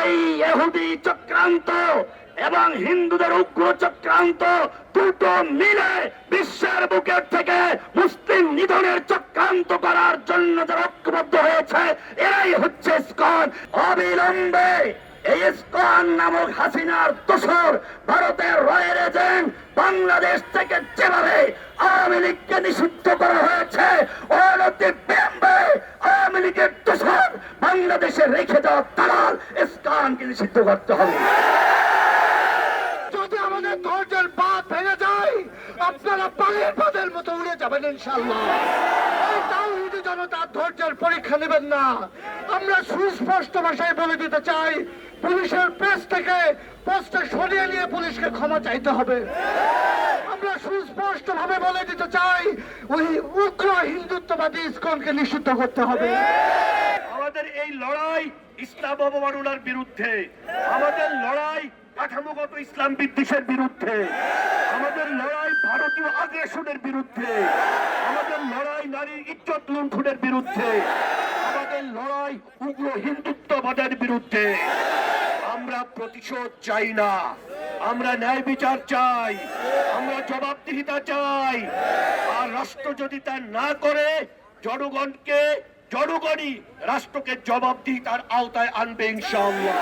এই এহুদি চক্রান্ত এবং হিন্দুদের উগ্র চক্রান্ত দুটো মিলে বিশ্বের বুকের থেকে মুসলিম নিধনের চক্রান্ত করার জন্য যারা ঐক্যবদ্ধ হয়েছে, এরাই হচ্ছে স্কন অবিলম্বে এই স্কন নামক হাসিনার দোসর ভারতের রয়ের এজেন্ট বাংলাদেশ থেকে যেভাবে আওয়ামী লীগকে নিষিদ্ধ করা হয়েছে আওয়ামী লীগের দোসর বাংলাদেশে রেখে দেওয়া দালাল স্কনকে নিষিদ্ধ করতে হবে। ধৈর্যের পরীক্ষা না। আমরা সুস্পষ্ট ভাষায় বলে দিতে চাই, পুলিশের পেস থেকে পোস্টে সরিয়ে নিয়ে পুলিশকে ক্ষমা চাইতে হবে। আমরা সুস্পষ্ট ভাবে বলে দিতে চাই, ওই উগ্র হিন্দুত্ববাদী ইস্কনকে নিষিদ্ধ করতে হবে। আমাদের এই লড়াই ইসলাম অবমাননার বিরুদ্ধে। আমাদের লড়াই কাঠামোগত ইসলাম বিদ্বেষের বিরুদ্ধে। আমাদের লড়াই ভারতীয় আগ্রাসনের বিরুদ্ধে। আমাদের লড়াই নারীর ইজ্জত লুণ্ঠনের বিরুদ্ধে। আমাদের লড়াই উগ্র হিন্দুত্ববাদের বিরুদ্ধে। আমরা প্রতিশোধ চাই না। আমরা ন্যায় বিচার চাই আমরা জবাবদিহিতা চাই। আর রাষ্ট্র যদি তা না করে জনগণকে জনগণই রাষ্ট্রকে জবাবদিহিতার আওতায় আনবে ইনশাআল্লাহ।